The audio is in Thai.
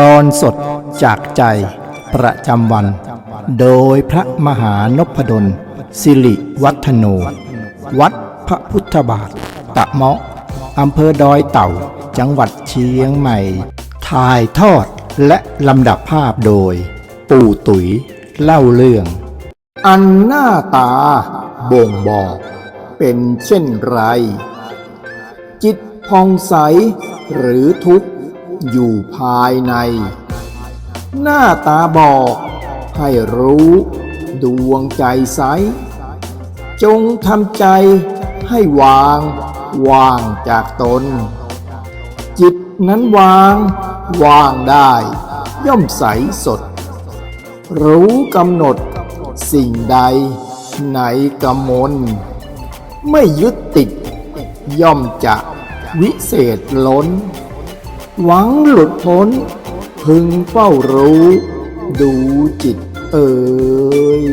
ตอนสดจากใจประจำวัน โดยพระมหานพดล สิริวัฒโน วัดพระพุทธบาท ตะเมาะอำเภอดอยเต่า จังหวัดเชียงใหม่ ถ่ายทอดและลำดับภาพโดย ปู่ตุ๋ยเล่าเรื่อง อันหน้าตาบ่งบอกเป็นเช่นไร จิตพองใสหรือทุกข์ อยู่ภายใน หน้าตาบอก ให้รู้ดวงใจใส จงทำใจให้วางว่างจากตน จิตนั้นวางว่างได้ ย่อมใสสด รู้กำหนดสิ่งใดในกมล ไม่ยึดติด ย่อมจะวิเศษล้น หวังหลุดพ้น พึงเฝ้ารู้ ดูจิตเอ่ย